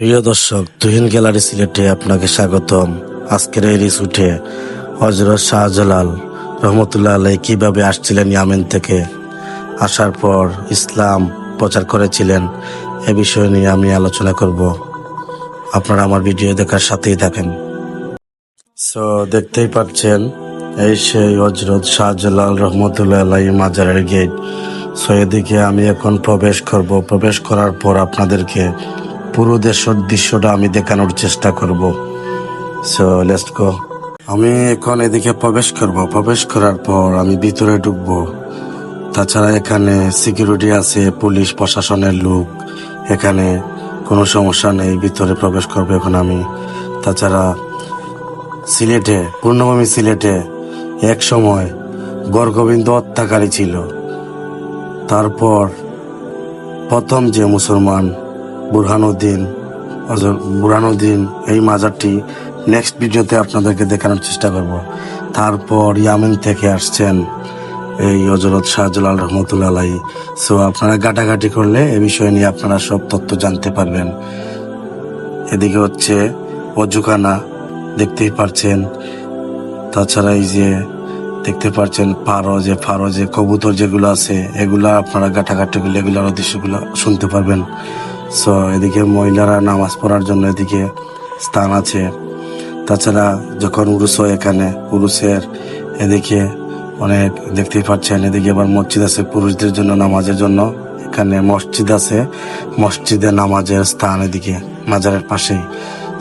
প্রিয় দর্শক, তুহিন গ্যালারি সিলেটে আপনাকে স্বাগতম। আজকের এই রিসুটে হজরত শাহজালাল রহমতুল্লাহ আলাই কীভাবে আসছিলেন ইয়ামেন থেকে? আসার পর ইসলাম প্রচার করেছিলেন। এ বিষয় নিয়ে আমি আলোচনা করব। আপনারা আমার ভিডিও দেখার সাথেই থাকেন। সো দেখতেই পাচ্ছেন, এই সেই হজরত শাহজালাল রহমতুল্লাহ আলাই মাজারের গেট সো এদিকে আমি এখন প্রবেশ করব। প্রবেশ করার পর আপনাদেরকে পুরো দেশের দৃশ্যটা আমি দেখানোর চেষ্টা করব। সো লেটস গো আমি এখন এদিকে প্রবেশ করব। প্রবেশ করার পর আমি ভিতরে ঢুকবো। তাছাড়া এখানে সিকিউরিটি আছে, পুলিশ, প্রশাসনের লোক, এখানে কোনো সমস্যা নেই, ভিতরে প্রবেশ করব এখন আমি। তাছাড়া সিলেটে, পূর্ণভূমি সিলেটে এক সময় গড়গোবিন্দ হত্যাকারী ছিল। তারপর প্রথম যে মুসলমান বুরহানুদ্দিন বুরহানুদ্দিন, এই মাজারটি নেক্সট ভিডিওতে আপনাদেরকে দেখানোর চেষ্টা করব। তারপর ইয়ামিন থেকে আসছেন এই হজরত শাহজালাল রহমতুল্লাহ আলাই সো আপনারা গাটাগাটি করলে এ বিষয় নিয়ে আপনারা সব তথ্য জানতে পারবেন। এদিকে হচ্ছে অজুখানা দেখতেই পারছেন। তাছাড়া এই যে দেখতে পাচ্ছেন ফারো যে ফারো যে কবুতর যেগুলো আছে, এগুলা আপনারা গাটাগাটি করলে এগুলোর দৃশ্যগুলো শুনতে পারবেন। সো এদিকে মহিলারা নামাজ পড়ার জন্য এদিকে স্থান আছে। তাছাড়া যখন উরুস হয় এখানে, উরুসের এদিকে অনেক দেখতেই পাচ্ছেন, এদিকে আবার মসজিদ আছে পুরুষদের জন্য নামাজের জন্য। এখানে মসজিদ আছে, মসজিদে নামাজের স্থান এদিকে, মাজারের পাশেই।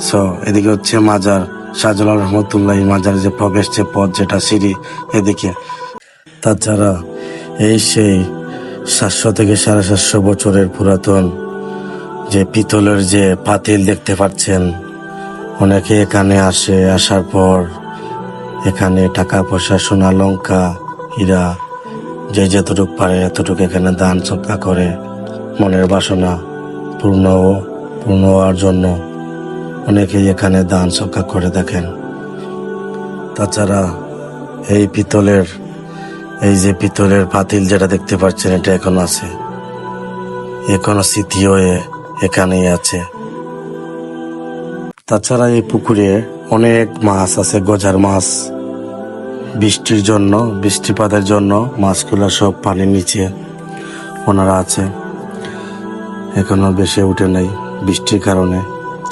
সো এদিকে হচ্ছে মাজার শাহজালাল রহমতুল্লাহ মাজারের যে প্রবেশ যে পথ, যেটা সিঁড়ি এদিকে। তাছাড়া এই সেই সাতশো থেকে সাড়ে সাতশো বছরের পুরাতন যে পিতলের যে পাতিল দেখতে পাচ্ছেন, অনেকে এখানে আসে, আসার পর এখানে টাকা পয়সা, সোনা, লঙ্কা, হীরা, যে যতটুক পারে এতটুকু এখানে দান সৎকা করে। মনের বাসনা পূর্ণ পূর্ণ হওয়ার জন্য অনেকেই এখানে দান সৎকা করে দেখেন। তাছাড়া এই পিতলের, এই যে পিতলের পাতিল যেটা দেখতে পাচ্ছেন, এটা এখন আছে। এখনও স্মৃতি হয়ে এখানেই আছে। তাছাড়া এই পুকুরে অনেক মাছ আছে, গজার মাছ। বৃষ্টির জন্য, বৃষ্টিপাতের জন্য মাছগুলো সব পানির নিচে ওনারা আছে। এখনও বেশি উঠে নাই বৃষ্টির কারণে।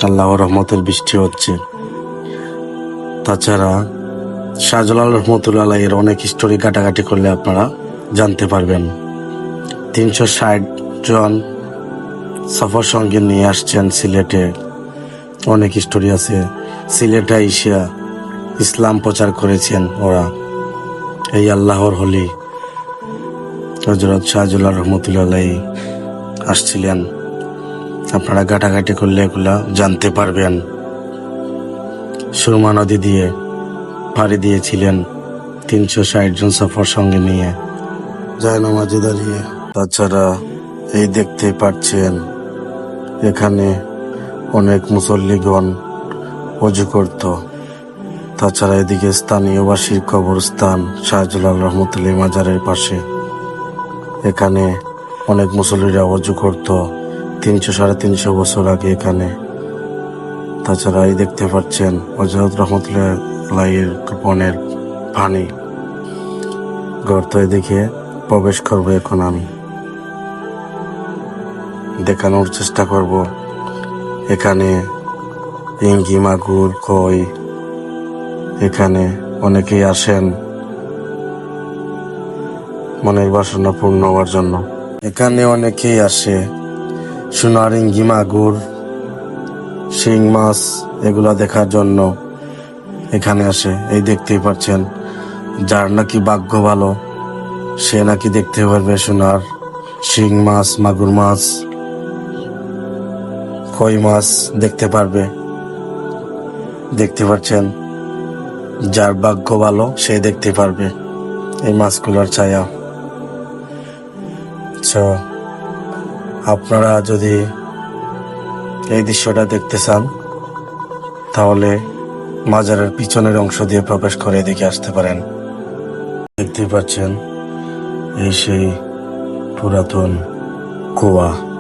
আল্লাহ রহমতের বৃষ্টি হচ্ছে। তাছাড়া শাহজালাল রহমতুল্লাহ এর অনেক স্টোরি কাটাকাটি করলে আপনারা জানতে পারবেন। তিনশো ষাট জন সফর সঙ্গে নিয়ে আসছেন সিলেটে। অনেক স্টোরি আছে। সিলেটে এশিয়া ইসলাম প্রচার করেছেন ওরা। এই আল্লাহর হলি। হজরত শাহজুল্লাহ রহমতুল্লাহ আসছিলেন। আপনারা ঘাটাঘাটি করলে এগুলা জানতে পারবেন। সুরমা নদী দিয়ে পাড়ি দিয়েছিলেন তিনশো ষাট জন সফর সঙ্গে নিয়ে। যায় নামাজে দাঁড়িয়ে। তাছাড়া এই দেখতে পাচ্ছেন এখানে অনেক মুসল্লিগণ অজু করত। তাছাড়া এদিকে স্থানীয়বাসীর কবরস্থান শাহজালাল রহমতুল্লাহ মাজারের পাশে। এখানে অনেক মুসল্লিরা অজু করত। তিনশো, সাড়ে তিনশো বছর আগে এখানে। তাছাড়া এই দেখতে পাচ্ছেন হজরত রহমতুল্লাহের বনের পানি। গর্ত এদিকে প্রবেশ করব এখন আমি। দেখানোর চেষ্টা করব। এখানে ইঙ্গি, মাগুর, কই, এখানে অনেকেই আসেন মনের বাসনা পূর্ণ হওয়ার জন্য। এখানে অনেকেই আসে, সোনার ইঙ্গি, মাগুর, শিং মাছ এগুলা দেখার জন্য এখানে আসে। এই দেখতেই পাচ্ছেন, যার নাকি ভাগ্য ভালো, সে নাকি দেখতে পারবে সোনার শিং মাছ, মাগুর মাছ। কই মাছ দেখতে পারবে? দেখতে পাচ্ছেন যার ভাগ্য ভালো সে দেখতে পারবে। এই মাছগুলোর ছায়া। So, আপনারা যদি এই দৃশ্যটা দেখতে চান তাহলে মাজারের পিছনের অংশ দিয়ে প্রবেশ করে এদিকে আসতে পারেন। দেখতে পাচ্ছেন এই সেই পুরাতন কুয়া।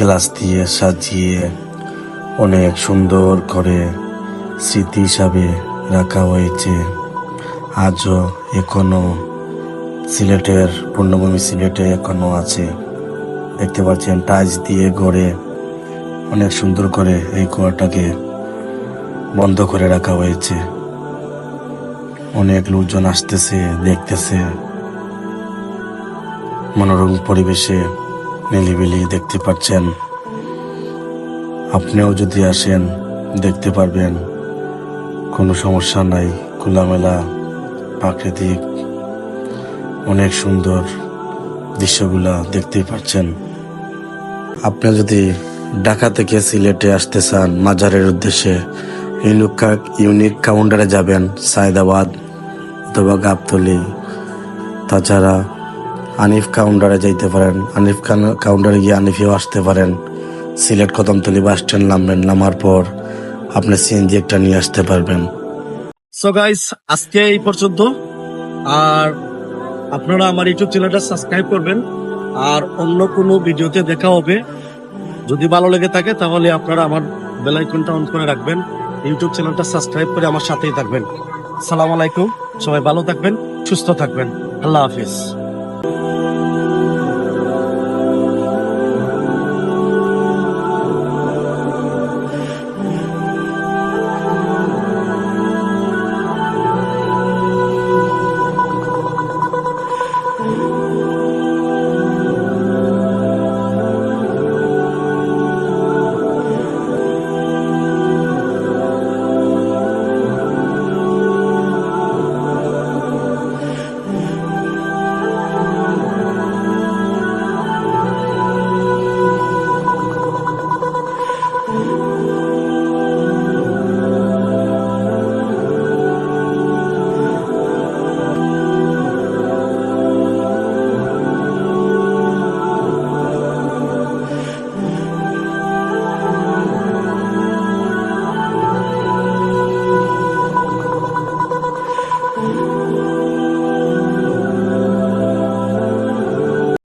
গ্লাস দিয়ে সাজিয়ে অনেক সুন্দর করে স্মৃতি হিসাবে রাখা হয়েছে। আজও এখনও সিলেটের পূর্ণভূমি সিলেটে এখনও আছে। দেখতে পাচ্ছেন, টাইলস দিয়ে গড়ে অনেক সুন্দর করে এই কুয়াটাকে বন্ধ করে রাখা হয়েছে। অনেক লোকজন আসতেছে, দেখতেছে। মনোরম পরিবেশে নিলিবিলি দেখতে পাচ্ছেন। আপনিও যদি আসেন, দেখতে পারবেন। কোনো সমস্যা নাই, খোলামেলা, প্রাকৃতিক, অনেক সুন্দর দৃশ্যগুলা দেখতেই পাচ্ছেন। আপনি যদি ঢাকা থেকে সিলেটে আসতে চান, মাজারের উদ্দেশ্যে ইউনিক কা- ইউনিক কাউন্টারে যাবেন, সায়দাবাদ অথবা গাবতলি। তাছাড়া আনিফ কাউন্টারে যাইতে পারেন। আনিফ কান- কাউন্টারে গিয়ে আনিফেও আসতে পারেন। সিলেট কদমতলি বাস স্ট্যান্ড নামবেন, নামার পর আপনি সিএনজি একটা নিয়ে আসতে পারবেন। সো গাইস আজকে এই পর্যন্ত। আর আপনারা আমার ইউটিউব চ্যানেলটা সাবস্ক্রাইব করবেন। আর অন্য কোনো ভিডিওতে দেখা হবে। যদি ভালো লেগে থাকে, তাহলে আপনারা আমার বেল আইকনটা অন করে রাখবেন। ইউটিউব চ্যানেলটা সাবস্ক্রাইব করে আমার সাথেই থাকবেন। সালাম আলাইকুম। সবাই ভালো থাকবেন, সুস্থ থাকবেন। আল্লাহ হাফিজ।